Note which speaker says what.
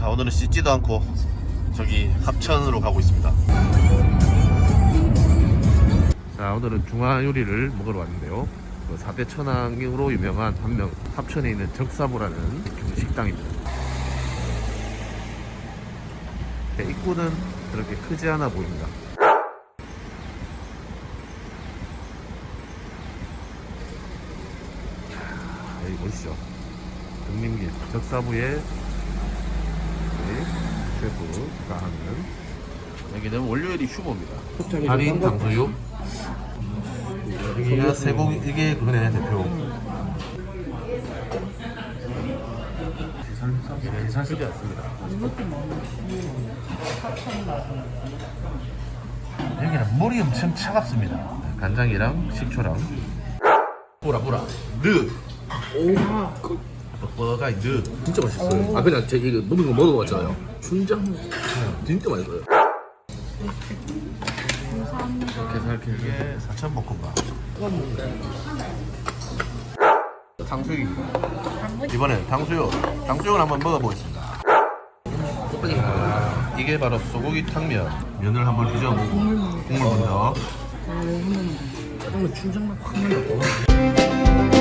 Speaker 1: 자 오늘은 씻지도 않고 저기 합천으로 가고 있습니다. 자 오늘은 중화 요리를 먹으러 왔는데요. 그 4대 천왕으로 유명한 한명 합천에 있는 적사부라는 식당입니다. 네, 입구는 그렇게 크지 않아 보입니다. 자, 여기 보시죠. 등림길 적사부의 셰프가 하는 여기는 월요일이 휴무입니다 할인 당수육 여기가 세공 이게 그거네 대표. 계산 쓰지 않습니다. 여기는 물이 엄청 차갑습니다. 간장이랑 식초랑. 뿌라 뿌라. 느 뻑뻑하게 느
Speaker 2: 진짜 맛있어요. 아 그냥 제 이거 먹은 거 먹어봤잖아요. 춘장? 진짜 맛있어요.
Speaker 1: 이게 사천 볶음밥 탕수육입니다 이번엔 탕수육. 탕수육을 한번 먹어보겠습니다. 이게 바로 소고기 탕면. 면을 한번 휘저어보고 국물 먼저.
Speaker 2: 짜장면 춘장만 확 난다고.